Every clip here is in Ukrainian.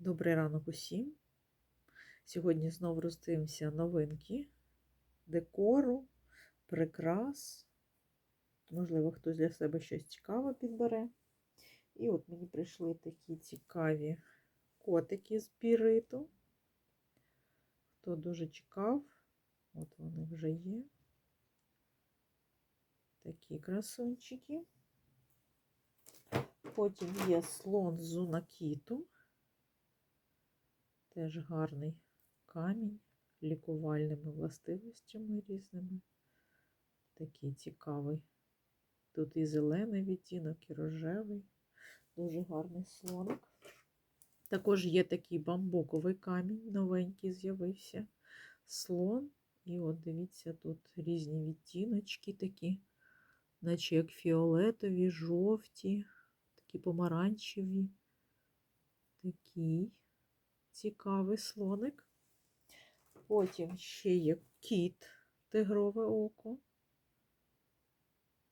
Добрий ранок усім. Сьогодні знову роздивимося новинки декору, прикрас. Можливо, хтось для себе щось цікаве підбере. І от мені прийшли такі цікаві котики з піриту. Хто дуже чекав, от вони вже є. Такі красунчики. Потім є слон з зунакіту. Теж гарний камінь, лікувальними властивостями різними. Такий цікавий. Тут і зелений відтінок, і рожевий. Дуже гарний слоник. Також є такий бамбуковий камінь, новенький з'явився. Слон. І от дивіться, тут різні відтіночки такі, наче як фіолетові, жовті, такі помаранчеві. Такий цікавий слоник. Потім ще є кіт, тигрове око.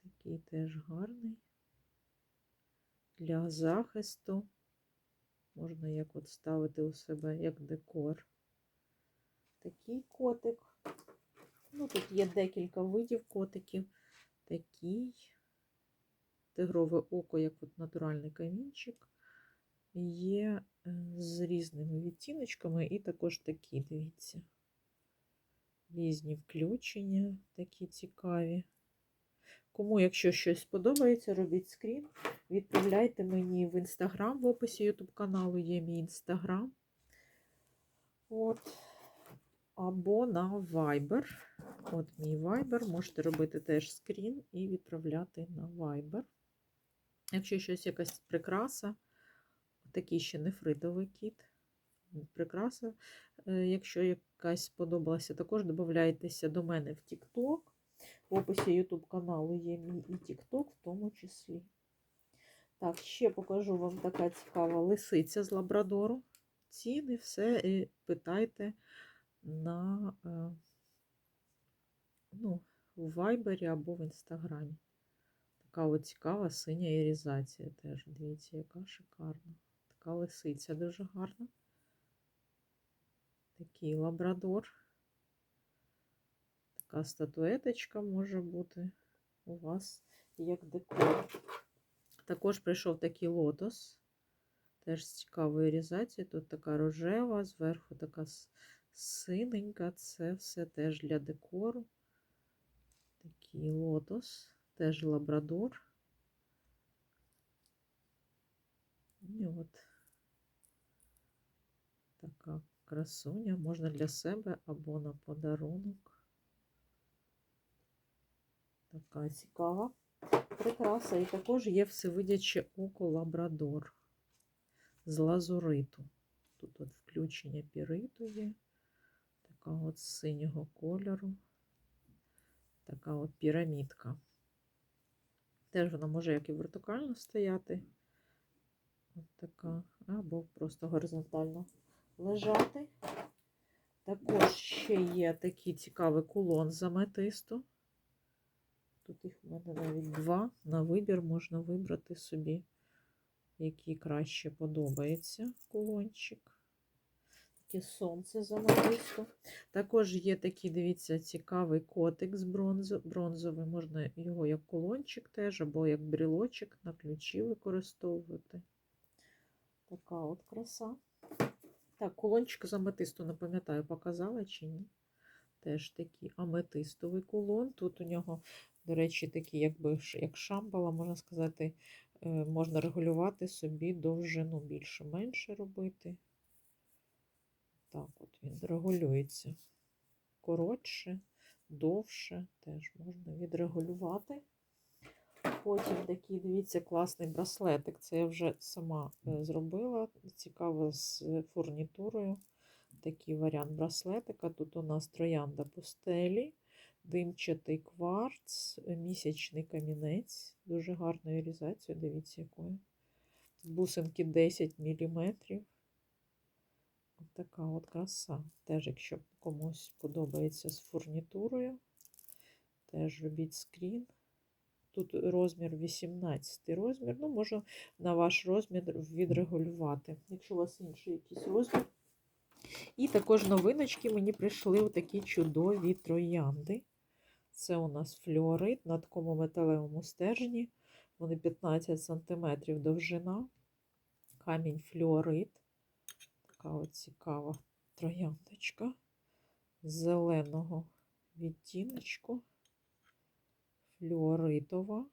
Такий теж гарний. Для захисту. Можна як от ставити у себе як декор. Такий котик. Ну, тут є декілька видів котиків. Такий тигрове око, як от натуральний камінчик. Є з різними відтіночками, і також такі, дивіться, різні включення, такі цікаві. Кому, якщо щось сподобається, робіть скрін, відправляйте мені в інстаграм, в описі YouTube каналу є мій інстаграм. От. Або на Viber. От мій Viber. Можете робити теж скрін і відправляти на Viber. Якщо щось якась прикраса, такий ще нефритовий кіт. Прикраса. Якщо якась сподобалася, також додайтеся до мене в TikTok. В описі YouTube каналу є мій і TikTok в тому числі. Так, ще покажу вам така цікава лисиця з лабрадору. Ціни, все і питайте на ну, в Вайбері або в Інстаграмі. Така от цікава синя ірізація теж. Дивіться, яка шикарна. Така лисиця дуже гарна. Такий лабрадор. Така статуеточка може бути у вас як декор. Також прийшов такий лотос. Теж з цікавою ірізацією. Тут така рожева, зверху така синенька. Це все теж для декору. Такий лотос, теж лабрадор. І от така красуня можна для себе або на подарунок. Така цікава прикраса. І також є всевидяче око лабрадор з лазуриту. Тут от включення піриту є, така от синього кольору, така от пірамідка. Теж вона може як і вертикально стояти. От така, або просто горизонтально лежати. Також ще є такий цікавий кулон з аметисту. Тут їх в мене навіть два. На вибір можна вибрати собі, який краще подобається кулончик. Таке сонце з аметисту. Також є такий, дивіться, цікавий котик з бронзовий. Можна його як кулончик теж, або як брілочок на ключі використовувати. Така от краса. Так, кулончик з аметисту, не пам'ятаю, показала чи ні. Теж такий аметистовий кулон. Тут у нього, до речі, такий, якби як шамбала, можна сказати, можна регулювати собі довжину більше-менше робити. Так, от він регулюється коротше, довше, теж можна відрегулювати. Потім такий, дивіться, класний браслетик. Це я вже сама зробила. Цікаво з фурнітурою. Такий варіант браслетика. Тут у нас троянда пустелі, димчатий кварц, місячний камінець. Дуже гарною різацією, дивіться, якою. Бусинки 10 мм. Ось така от краса. Теж, якщо комусь подобається з фурнітурою, теж робіть скрін. Тут розмір 18 розмір. Ну, можу на ваш розмір відрегулювати, якщо у вас інший якийсь розмір. І також новиночки мені прийшли такі чудові троянди. Це у нас флюорит на такому металевому стержні. Вони 15 см довжина. Камінь флюорит. Така от цікава трояндочка зеленого відтіночку. Флюоритова.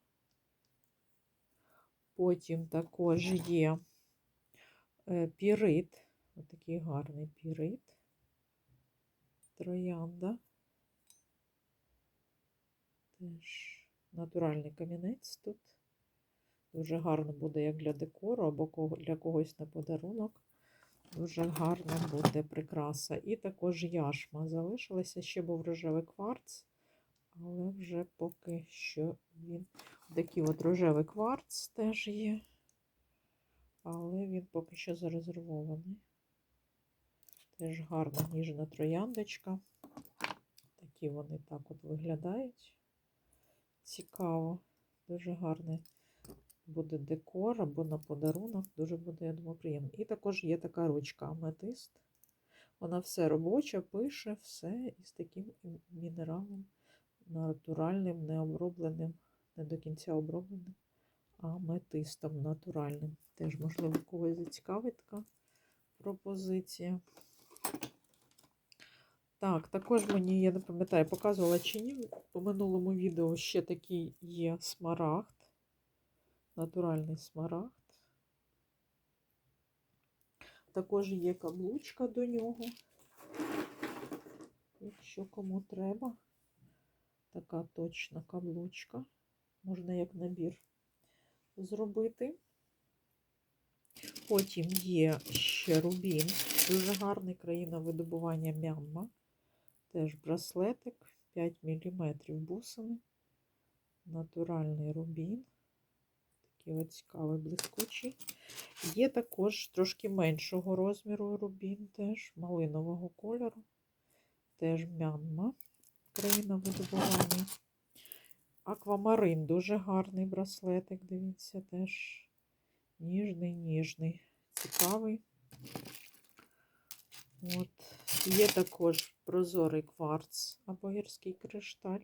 Потім також є е, пірит. Отакий гарний пірит. Троянда. Теж натуральний камінець тут. Дуже гарно буде як для декору або для когось на подарунок. Дуже гарна буде прикраса. І також яшма залишилася. Ще був рожевий кварц, але вже поки що він такий от рожевий кварц теж є, але він поки що зарезервований. Теж гарна ніжна трояндочка. Такі вони так от виглядають. Цікаво, дуже гарний буде декор або на подарунок. Дуже буде, я думаю, приємно. І також є така ручка аметист. Вона все робоча, пише, все із таким мінералом натуральним, необробленим, не до кінця обробленим аметистом натуральним. Теж, можливо, когось зацікавить така пропозиція. Так, також мені, я не пам'ятаю, показувала чи ні, по минулому відео ще такий є смарагд, натуральний смарагд. Також є каблучка до нього, якщо кому треба. Така точна каблучка. Можна як набір зробити. Потім є ще рубін, дуже гарний країна видобування Мянма. Теж браслетик 5 мм бусини. Натуральний рубін. Такий от цікавий блискучий. Є також трошки меншого розміру рубін, теж малинового кольору. Теж Мянма, країна видобування. Аквамарин дуже гарний браслетик, дивіться, теж ніжний, ніжний, цікавий. От. Є також прозорий кварц або гірський кришталь.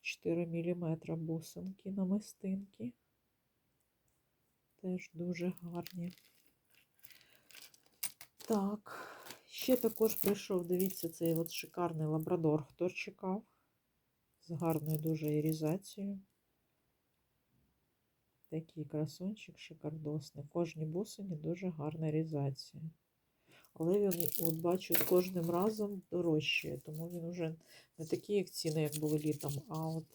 4 мм бусинки намистинки. Теж дуже гарні. Так, ще також прийшов, дивіться, цей от шикарний лабрадор, хто чекав. З гарною дуже ірізацією. Такий красунчик шикардосний. Кожній бусині дуже гарна різація. Але він, от бачу, кожним разом дорожчає, тому він вже не такий, як ціни, як були літом, а от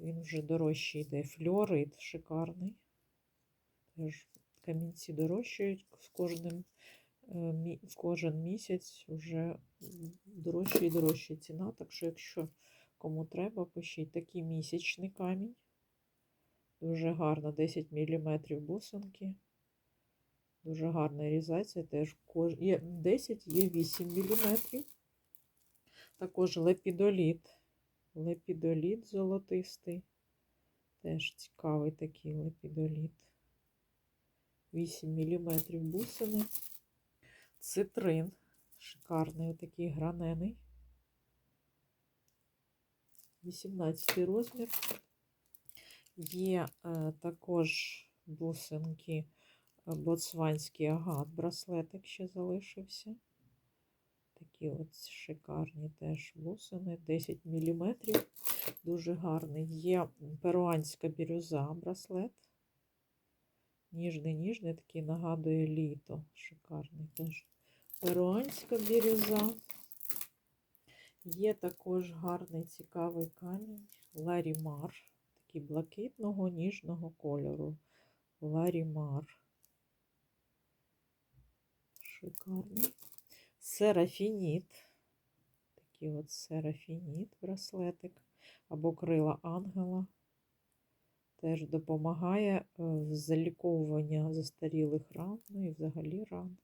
він вже дорожчий йде. Флюорит шикарний. Теж камінці дорожчають з кожним, в кожен місяць вже дорожча і дорожча ціна. Так що, якщо кому треба, пишіть такий місячний камінь. Дуже гарно, 10 мм бусинки. Дуже гарна різація. Теж кож... є 10, є 8 мм. Також лепідоліт. Лепідоліт золотистий. Теж цікавий такий лепідоліт. 8 мм бусини. Цитрин. Шикарний такий гранений. 18 розмір. Є е, також бусинки е, боцванський агат, браслетик ще залишився. Такі от шикарні теж бусини, 10 мм. Дуже гарний. Є перуанська бірюза браслет. Ніжний, ніжний, такий нагадує літо. Шикарний теж. Перуанська бірюза. Є також гарний цікавий камінь Ларімар, такий блакитного ніжного кольору. Ларімар. Шикарний. Серафініт. Такий от серафініт браслетик. Або крила ангела. Теж допомагає е, в заліковуванні застарілих ран, ну і взагалі ран.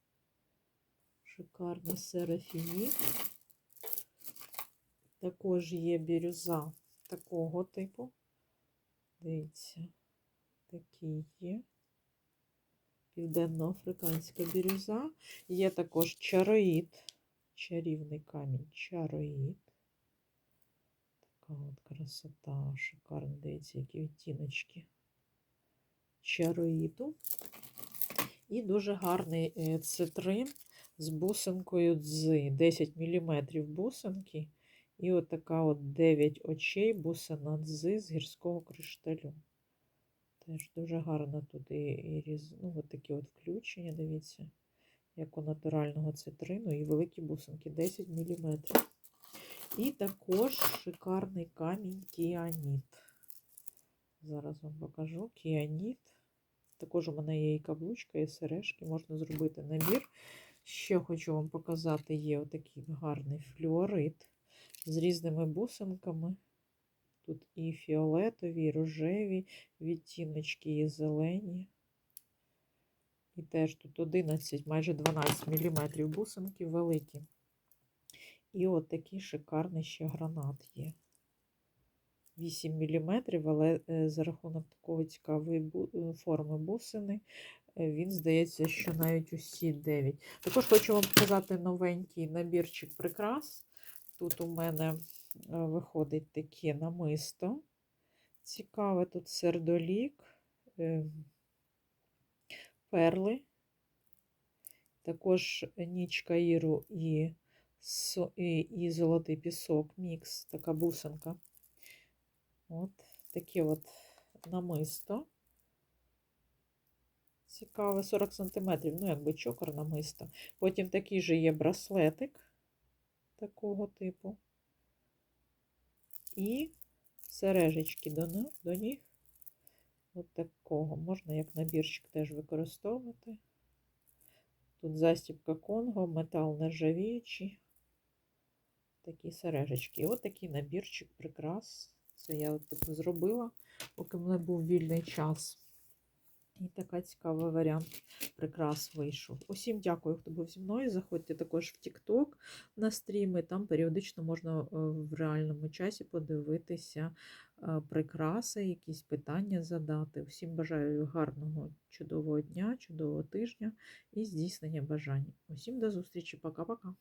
Шикарний серафініт. Також є бірюза такого типу. Дивіться, такий є. Південноафриканська бірюза. Є також чароїд, чарівний камінь чароїд. Така от красота, шикарна. Дивіться, які відтіночки чароїду. І дуже гарний е, цитрин з бусинкою дзи. 10 мм бусинки. І от от 9 очей бусина дзи з гірського кришталю. Теж дуже гарно тут і різ... ну, от такі от включення, дивіться, як у натурального цитрину, і великі бусинки 10 мм. І також шикарний камінь кіаніт. Зараз вам покажу кіаніт. Також у мене є і каблучка, і сережки, можна зробити набір. Ще хочу вам показати, є отакий гарний флюорит з різними бусинками. Тут і фіолетові, і рожеві відтіночки, і зелені. І теж тут 11, майже 12 мм бусинки великі. І от такий шикарний ще гранат є. 8 мм, але е, за рахунок такої цікавої е, форми бусини, е, він здається, що навіть усі 9. Також хочу вам показати новенький набірчик прикрас. Тут у мене виходить таке намисто. Цікаве тут сердолік, перли, також ніч Каїру і, і, золотий пісок, мікс, така бусинка. От таке от намисто. Цікаве 40 см, ну, якби чокер намисто. Потім такий же є браслетик такого типу. І сережечки до, ни- до них. От такого. Можна як набірчик теж використовувати. Тут застібка Конго, метал нержавіючий. Такі сережечки. І от такий набірчик прикрас. Це я от таку зробила, поки в мене був вільний час. І така цікавий варіант прикрас вийшов. Усім дякую, хто був зі мною. Заходьте також в TikTok на стріми. Там періодично можна е, в реальному часі подивитися е, прикраси, якісь питання задати. Усім бажаю гарного, чудового дня, чудового тижня і здійснення бажань. Усім до зустрічі. Пока-пока.